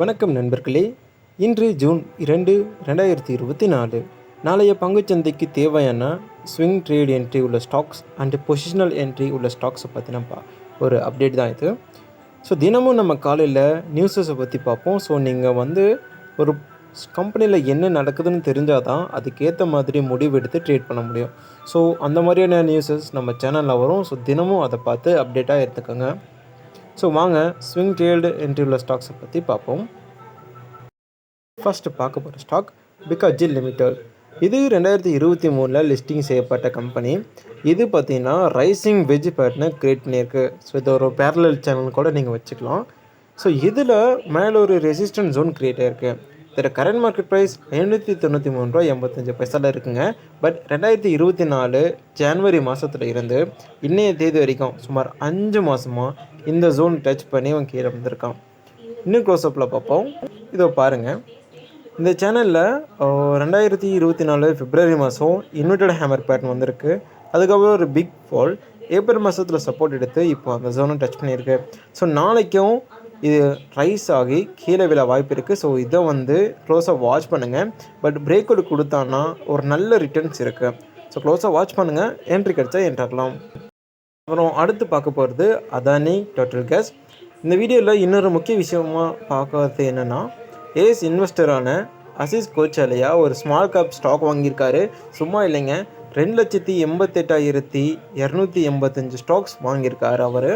வணக்கம் நண்பர்களே. இன்று ஜூன் இரண்டு ரெண்டாயிரத்தி இருபத்தி நாலு. நாளைய பங்குச்சந்தைக்கு தேவையான ஸ்விங் ட்ரேட் என்ட்ரி உள்ள ஸ்டாக்ஸ் அண்டு பொசிஷனல் என்ட்ரி உள்ள ஸ்டாக்ஸை பற்றின ஒரு அப்டேட் தான் இது. ஸோ தினமும் நம்ம காலையில் நியூஸஸை பற்றி பார்ப்போம் ஸோ நீங்கள் வந்து ஒரு கம்பெனியில் என்ன நடக்குதுன்னு தெரிஞ்சால் தான் அதுக்கேற்ற மாதிரி முடிவு எடுத்து ட்ரேட் பண்ண முடியும். ஸோ அந்த மாதிரியான நியூஸஸ் நம்ம சேனலில் வரும். ஸோ தினமும் அதை பார்த்து அப்டேட்டாக எடுத்துக்கோங்க. ஸோ வாங்க ஸ்விங் ட்ரேல்டு என்ட்ரி உள்ள ஸ்டாக்ஸை பற்றி பார்ப்போம். ஃபஸ்ட்டு பார்க்க போகிற ஸ்டாக் பிகாஜி லிமிடெட் இது ரெண்டாயிரத்தி இருபத்தி மூணில் லிஸ்டிங் செய்யப்பட்ட கம்பெனி இது பார்த்தீங்கன்னா ரைசிங் வெஜ் பேட்டர்னை க்ரியேட் பண்ணியிருக்கு. ஸோ இது ஒரு பேரலல் சேனல் கூட நீங்கள் வச்சுக்கலாம். ஸோ இதில் மேலே ஒரு ரெசிஸ்டன்ட் ஜோன் கிரியேட் ஆயிருக்கு. இதோட கரண்ட் மார்க்கெட் ப்ரைஸ் ஐநூற்றி தொண்ணூற்றி மூணு ரூபா எண்பத்தஞ்சு பைசாவில் இருக்குங்க. பட் ரெண்டாயிரத்தி இருபத்தி நாலு ஜான்வரி மாதத்தில் இருந்து இன்றைய தேதி வரைக்கும் சுமார் அஞ்சு மாதமாக இந்த ஜோன் டச் பண்ணி அவன் கீழே வந்திருக்கான் இன்னும் க்ளோஸ்அப்பில் பார்ப்போம். இதோ பாருங்கள் இந்த சேனலில் ரெண்டாயிரத்தி இருபத்தி நாலு பிப்ரவரி மாதம் இன்வெர்டட் ஹேமர் பேட்டர்ன் வந்திருக்கு. அதுக்கப்புறம் ஒரு பிக் ஃபால் ஏப்ரல் மாதத்தில் சப்போர்ட் எடுத்து இப்போ அந்த ஜோனை டச் பண்ணியிருக்கு. ஸோ நாளைக்கும் இது ரைஸ் ஆகி கீழே விழ வாய்ப்பு இருக்குது ஸோ இதை வந்து க்ளோஸாக வாட்ச் பண்ணுங்கள் பட் பிரேக் அவுட் கொடுத்தான்னா ஒரு நல்ல ரிட்டர்ன்ஸ் இருக்குது ஸோ க்ளோஸாக வாட்ச் பண்ணுங்கள் என்ட்ரி கிடச்சா என்ட்ராகலாம் அப்புறம் அடுத்து பார்க்க போகிறது அதானி டோட்டல் கேஸ் இந்த வீடியோவில் இன்னொரு முக்கிய விஷயமாக பார்க்கறது என்னென்னா ஏஸ் இன்வெஸ்டரான அசீஸ் கோச்சாலையா ஒரு ஸ்மால் கேப் ஸ்டாக் வாங்கியிருக்காரு. சும்மா இல்லைங்க. ரெண்டு லட்சத்தி எண்பத்தெட்டாயிரத்தி இரநூத்தி எண்பத்தஞ்சு ஸ்டாக்ஸ் வாங்கியிருக்காரு அவர்.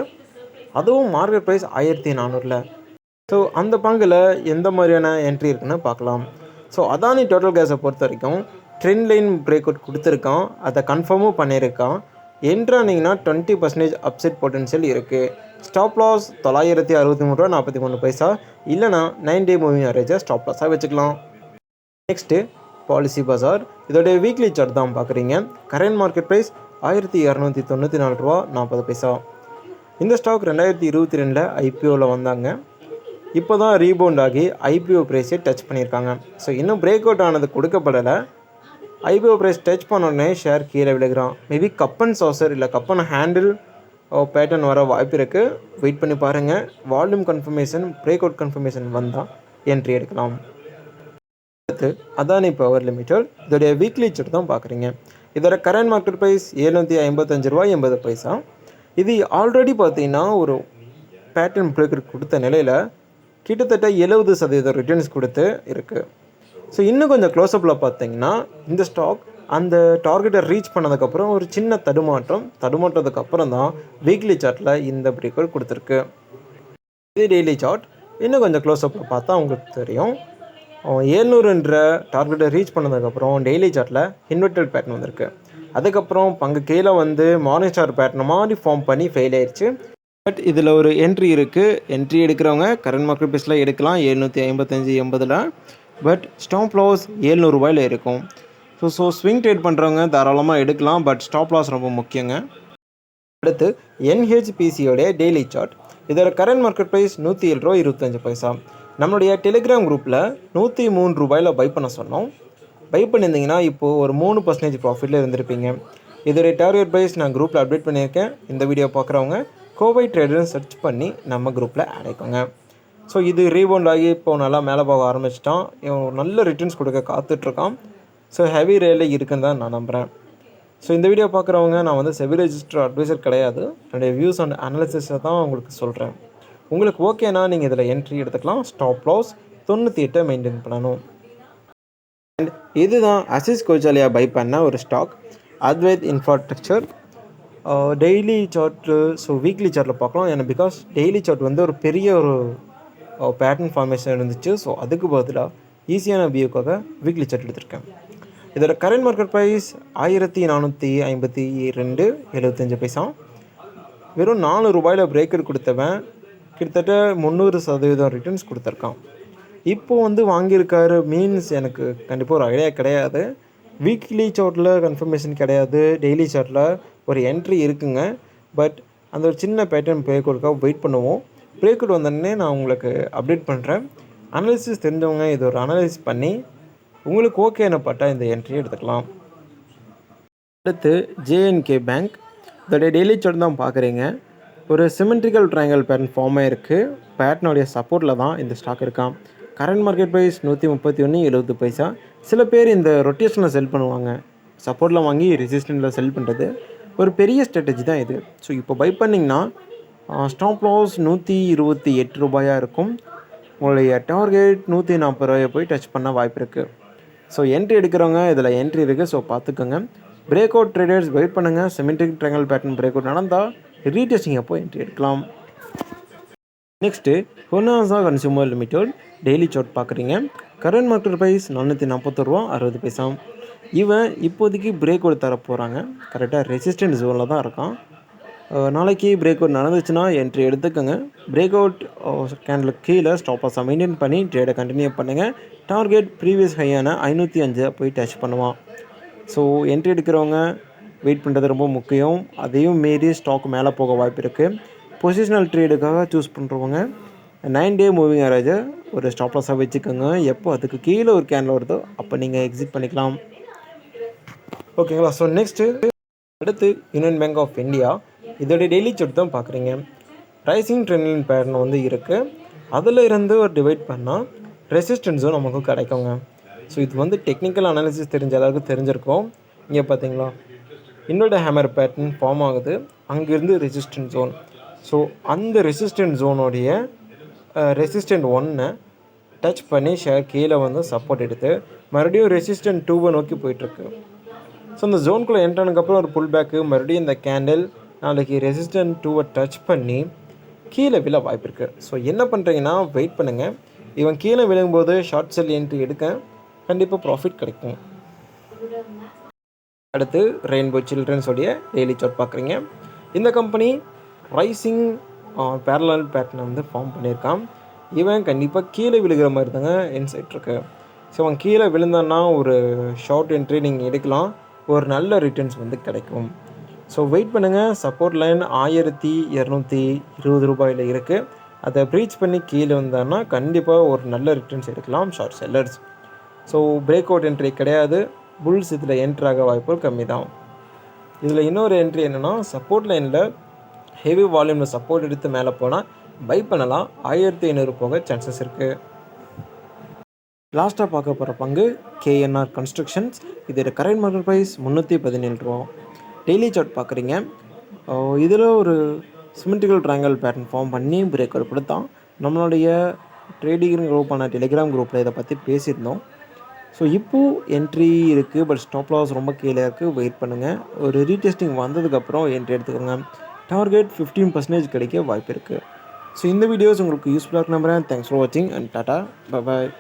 அதுவும் மார்க்கெட் ப்ரைஸ் ஆயிரத்தி நானூறில். ஸோ அந்த பங்கில் எந்த மாதிரியான என்ட்ரி இருக்குன்னு பார்க்கலாம். ஸோ அதானி டோட்டல் கேஸை பொறுத்த வரைக்கும் ட்ரெண்ட் லைன் பிரேக் அவுட் கொடுத்துருக்கான். அதை கன்ஃபார்மும் பண்ணியிருக்கான். என்ட்ரானிங்கன்னா டுவெண்ட்டி பர்சன்டேஜ் அப்செட் பொட்டன்ஷியல் இருக்குது ஸ்டாப் லாஸ் தொள்ளாயிரத்தி அறுபத்தி மூணு ரூபா நாற்பத்தி மூணு பைசா. இல்லைனா நைன் டே மூவிங் ஆவரேஜை ஸ்டாப் லாஸாக வச்சுக்கலாம். நெக்ஸ்ட்டு பாலிசி பஜார் இதோடைய வீக்லி சார்ட் தான் பார்க்குறீங்க. கரண்ட் மார்க்கெட் ப்ரைஸ் ஆயிரத்தி இரநூத்தி தொண்ணூற்றி நாலு ரூபா நாற்பது பைசா. இந்த ஸ்டாக் ரெண்டாயிரத்தி இருபத்தி ரெண்டில் ஐபிஓவில் வந்தாங்க. இப்போ தான் ரீபவுண்ட் ஆகி ஐபிஓ ப்ரைஸை டச் பண்ணியிருக்காங்க. ஸோ இன்னும் பிரேக் அவுட் ஆனது கொடுக்கப்படலை. ஐபிஓ ப்ரைஸ் டச் பண்ணோடனே ஷேர் கீழே விழுகிறான். மேபி கப்பன் சாசர் இல்லை கப்பன் ஹேண்டில் பேட்டர்ன் வர வாய்ப்பு இருக்குது வெயிட் பண்ணி பாருங்கள் volume confirmation break out confirmation வந்தால் என்ட்ரி எடுக்கலாம். அடுத்து அதானி பவர் லிமிடெட் இதோடைய வீக்லி சார்ட் தான் பார்க்குறீங்க. இதோட கரண்ட் மார்க்கெட் ப்ரைஸ் எழுநூற்றி ஐம்பத்தஞ்சு ரூபா எண்பது பைசா. இது ஆல்ரெடி பார்த்தீங்கன்னா ஒரு பேட்டர்ன் பிரேக்கர் கொடுத்த நிலையில் கிட்டத்தட்ட எழுபது சதவீதம் ரிட்டர்ன்ஸ் கொடுத்து இருக்குது ஸோ இன்னும் கொஞ்சம் க்ளோஸ்அப்பில் பார்த்தீங்கன்னா இந்த ஸ்டாக் அந்த டார்கெட்டை ரீச் பண்ணதுக்கப்புறம் ஒரு சின்ன தடுமாற்றம். தடுமாற்றத்துக்கு அப்புறம் தான் வீக்லி சார்ட்டில் இந்த பிரேக்கர் கொடுத்துருக்கு. இது டெய்லி சார்ட் இன்னும் கொஞ்சம் க்ளோஸ்அப்பில் பார்த்தா உங்களுக்கு தெரியும். ஏழ்நூறுன்ற டார்கெட்டை ரீச் பண்ணதுக்கப்புறம் டெய்லி சார்ட்டில் இன்வெர்டட் பேட்டர்ன் வந்திருக்கு. அதுக்கப்புறம் பங்கு கீழே வந்து மார்னிங் ஸ்டார் பேட்டர்ன் மாதிரி ஃபார்ம் பண்ணி ஃபெயில் ஆயிடுச்சு பட் இதில் ஒரு என்ட்ரி இருக்குது என்ட்ரி எடுக்கிறவங்க கரண்ட் மார்க்கெட் ப்ரைஸில் எடுக்கலாம். எழுநூற்றி ஐம்பத்தஞ்சு எண்பதில் பட் ஸ்டாப் லாஸ் ஏழ்நூறுபாயில் இருக்கும். ஸோ ஸோ ஸ்விங் ட்ரேட் பண்ணுறவங்க தாராளமாக எடுக்கலாம். பட் ஸ்டாப் லாஸ் ரொம்ப முக்கியங்க. அடுத்து என்ஹெச்பிசியோடைய டெய்லி சார்ட் இதோட கரண்ட் மார்க்கெட் ப்ரைஸ் நூற்றி ஏழு ரூபா இருபத்தஞ்சு பைசா. நம்மளுடைய டெலிகிராம் குரூப்பில் நூற்றி மூணு ரூபாயில் பை பண்ண சொன்னோம். பை பண்ணியிருந்தீங்கன்னா இப்போது ஒரு மூணு பர்சன்டேஜ் ப்ராஃபிட்டில் இருந்திருப்பீங்க. இதோடைய டார்கெட் ப்ரைஸ் நான் குரூப்பில் அப்டேட் பண்ணியிருக்கேன். இந்த வீடியோ பார்க்குறவங்க கோவை ட்ரேடர்னு சர்ச் பண்ணி நம்ம குரூப்பில் ஆட் ஆகிக்கோங்க ஸோ இது ரீபவுண்ட் ஆகி இப்போ நல்லா மேலே போக ஆரம்பிச்சிட்டான். இவன் நல்ல ரிட்டர்ன்ஸ் கொடுக்க காத்துட்ருக்கான். ஸோ ஹெவி ரேலில் இருக்குன்னு தான் நான் நம்புகிறேன் ஸோ இந்த வீடியோ பார்க்குறவங்க நான் வந்து செவி ரெஜிஸ்டர் அட்வைசர் கிடையாது. என்னுடைய வியூஸ் அண்ட் அனாலிசிஸை தான் உங்களுக்கு சொல்கிறேன் உங்களுக்கு ஓகேனா நீங்கள் இதில் என்ட்ரி எடுத்துக்கலாம். ஸ்டாப் லாஸ் தொண்ணூற்றி எட்டை மெயின்டைன் பண்ணணும். அண்ட் இதுதான் அசிஸ் கோச்சாலியா பை பண்ண ஒரு stock Advait infrastructure daily chart so weekly சார்ட்டில் பார்க்கலாம். ஏன்னா பிகாஸ் டெய்லி சார்ட் வந்து ஒரு பெரிய ஒரு uh, பேட்டர்ன் ஃபார்மேஷன் இருந்துச்சு. ஸோ அதுக்கு பதிலாக ஈஸியான வியூக்காக வீக்லி சார்ட் எடுத்திருக்கேன். இதோட கரண்ட் மார்க்கெட் ப்ரைஸ் ஆயிரத்தி நானூற்றி ஐம்பத்தி ரெண்டு எழுபத்தஞ்சு பைசா. வெறும் நாலு ரூபாயில் பிரேக்கர் கொடுத்தவன் கிட்டத்தட்ட முந்நூறு சதவீதம் ரிட்டர்ன்ஸ் கொடுத்துருக்கான். இப்போ வந்து வாங்கியிருக்காரு மீன்ஸ் எனக்கு கண்டிப்பாக ஒரு ஐடியா கிடையாது. வீக்லி சார்ட்டில் கன்ஃபர்மேஷன் கிடையாது. டெய்லி சார்ட்டில் ஒரு என்ட்ரி இருக்குங்க. பட் அந்த ஒரு சின்ன பேட்டர்ன் ப்ரே கோடுக்காக வெயிட் பண்ணுவோம். பிரேக் வந்தோடனே நான் உங்களுக்கு அப்டேட் பண்ணுறேன் அனாலிசிஸ் தெரிஞ்சவங்க இது ஒரு அனலைஸ் பண்ணி உங்களுக்கு ஓகே பட்டா இந்த என்ட்ரி எடுத்துக்கலாம். அடுத்து ஜேஎன்கே பேங்க் இதோடைய டெய்லி சார்ட் தான் பார்க்குறீங்க. ஒரு சிமெண்ட்ரிக்கல் ட்ரையாங்கல் பேட்டர்ன் ஃபார்மாக இருக்குது பேட்டனுடைய சப்போர்ட்டில் தான் இந்த ஸ்டாக் இருக்கான் கரண்ட் மார்க்கெட் ப்ரைஸ் நூற்றி முப்பத்தி ஒன்று எழுபது பைசா. சில பேர் இந்த ரொட்டேஷனில் செல் பண்ணுவாங்க. சப்போர்ட்டில் வாங்கி ரெசிஸ்டண்ட்டில் செல் பண்ணுறது ஒரு பெரிய ஸ்ட்ராட்டஜி தான் இது. ஸோ இப்போ பை பண்ணிங்கன்னா ஸ்டாப் லாஸ் நூற்றி இருபத்தி எட்டு ரூபாயாக இருக்கும். உங்களுடைய டார்கெட் நூற்றி நாற்பது ரூபாயை போய் டச் பண்ண வாய்ப்பு இருக்குது ஸோ என்ட்ரி எடுக்கிறவங்க இதில் என்ட்ரி இருக்குது ஸோ பார்த்துக்கோங்க. பிரேக் அவுட் ட்ரேடர்ஸ் வெயிட் பண்ணுங்கள் symmetric triangle pattern break out நடந்தால் ரீடெஸ்டிங் அப்போ என்ட்ரி எடுக்கலாம். Next Honasa consumer limited daily chart பார்க்குறீங்க. கரண்ட் மார்க்கெட் ப்ரைஸ் நானூற்றி நாற்பத்தி ரூபா அறுபது பைசா இவன் இப்போதைக்கு பிரேக் அவுட் தர போகிறாங்க கரெக்டாக ரெசிஸ்டன்ட் ஜோனில் தான் இருக்கான். நாளைக்கு பிரேக் அவுட் நடந்துச்சுன்னா என்ட்ரி எடுத்துக்கோங்க. பிரேக் அவுட் கேண்டலுக்கு கீழே ஸ்டாப்பர்ஸை மெயின்டைன் பண்ணி ட்ரேடை கண்டினியூ பண்ணுங்கள் டார்கெட் ப்ரீவியஸ் ஹையான ஐநூற்றி அஞ்சை போய் டச் பண்ணுவான். ஸோ என்ட்ரி எடுக்கிறவங்க வெயிட் பண்ணுறது ரொம்ப முக்கியம். அதையும் மீறி ஸ்டாக் மேலே போக வாய்ப்பு இருக்குது பொசிஷனல் ட்ரேடுக்காக சூஸ் பண்ணுறவங்க நைன் டே மூவிங் ஆவரேஜை ஒரு ஸ்டாப்லஸாக வச்சுக்கோங்க. எப்போ அதுக்கு கீழே ஒரு கேனில் வருதோ அப்போ நீங்கள் எக்ஸிட் பண்ணிக்கலாம். ஓகேங்களா ஸோ நெக்ஸ்ட்டு அடுத்து யூனியன் பேங்க் ஆஃப் இந்தியா இதோடைய டெய்லி சார்ட் தான் பார்க்குறீங்க. ரைசிங் ட்ரெண்டிங் பேட்டர்ன் வந்து இருக்குது அதில் இருந்து ஒரு டிவைட் பண்ணால் ரெசிஸ்டன்ஸும் நமக்கு கிடைக்குங்க. ஸோ இது வந்து டெக்னிக்கல் அனாலிசிஸ் தெரிஞ்ச அளவுக்கு தெரிஞ்சிருக்கும். இங்கே பார்த்தீங்களா இன்னோட ஹேமர் பேட்டர்ன் ஃபார்ம் ஆகுது. அங்கேருந்து ரெசிஸ்டன்ட் ஜோன் ஸோ அந்த ரெசிஸ்டன்ட் ஜோனுடைய ரெசிஸ்டன்ட் ஒன்னை டச் பண்ணி ஷேர் கீழே வந்து சப்போர்ட் எடுத்து மறுபடியும் ரெசிஸ்டன்ட் டூவை நோக்கி போயிட்டுருக்கு. ஸோ இந்த ஜோனுக்குள்ளே என்ட்ரானதுக்கப்புறம் ஒரு புல் பேக்கு மறுபடியும் இந்த கேண்டில் நாளைக்கு ரெசிஸ்டன்ட் டூவை டச் பண்ணி கீழே விழ வாய்ப்பு இருக்குது ஸோ என்ன பண்ணுறீங்கன்னா வெயிட் பண்ணுங்கள் இவன் கீழே விழுங்கும்போது ஷார்ட் செல் என்ட்ரி எடுக்க கண்டிப்பாக ப்ராஃபிட் கிடைக்கும். அடுத்து ரெயின்போ சில்ட்ரன்ஸோடைய டெய்லி சார்ட் பார்க்குறீங்க. இந்த கம்பெனி ரைசிங் பேரலல் பேட்டர்னை வந்து ஃபார்ம் பண்ணியிருக்கான். இவன் கண்டிப்பாக கீழே விழுகிற மாதிரி தாங்க இன்சைட் இருக்கு. ஸோ அவன் கீழே விழுந்தான்னா ஒரு ஷார்ட் என்ட்ரி நீங்கள் எடுக்கலாம். ஒரு நல்ல ரிட்டர்ன்ஸ் வந்து கிடைக்கும். ஸோ வெயிட் பண்ணுங்கள் சப்போர்ட் லைன் ஆயிரத்தி இரநூத்தி இருபது ரூபாயில் இருக்குது அதை ப்ரீச் பண்ணி கீழே வந்தான்னா கண்டிப்பாக ஒரு நல்ல ரிட்டர்ன்ஸ் எடுக்கலாம் short sellers so break out entry கிடையாது. புல்ஸ் இதில் என்ட்ராக வாய்ப்புகள் கம்மி தான் இதில் இன்னொரு என்ட்ரி என்னென்னா சப்போர்ட் லைனில் ஹெவி வால்யூமில் சப்போர்ட் எடுத்து மேலே போனால் பை பண்ணலாம். ஆயிரத்தி ஐநூறு போக சான்சஸ் இருக்குது லாஸ்ட்டாக பார்க்க போகிற பங்கு கேஎன்ஆர் கன்ஸ்ட்ரக்ஷன்ஸ் இதோட கரண்ட் மார்க்கெட் ப்ரைஸ் முந்நூற்றி பதினேழு ரூபா. டெய்லி சார்ட் பார்க்குறீங்க. இதில் ஒரு சிமெண்ட்டிக்கல் ட்ரையாங்கல் பேட்டர்ன் ஃபார்ம் பண்ணி பிரேக் அவுட் கொடுத்தான். நம்மளுடைய ட்ரேடிங் குரூப்பான டெலிகிராம் குரூப்பில் இதை பற்றி பேசியிருந்தோம். ஸோ இப்போது என்ட்ரி இருக்குது பட் ஸ்டாப் லாஸ் ரொம்ப கீழே இருக்குது வெயிட் பண்ணுங்கள் ஒரு ரீடெஸ்டிங் வந்ததுக்கப்புறம் என்ட்ரி எடுத்துக்கோங்க. டார்கெட் ஃபிஃப்டீன் பர்சன்டேஜ் கிடைக்க வாய்ப்பு இருக்குது ஸோ இந்த வீடியோஸ் உங்களுக்கு யூஸ்ஃபுல்லாக நம்புகிறேன் தேங்க்ஸ் ஃபார் வாட்சிங் அண்ட் டாட்டா பாய்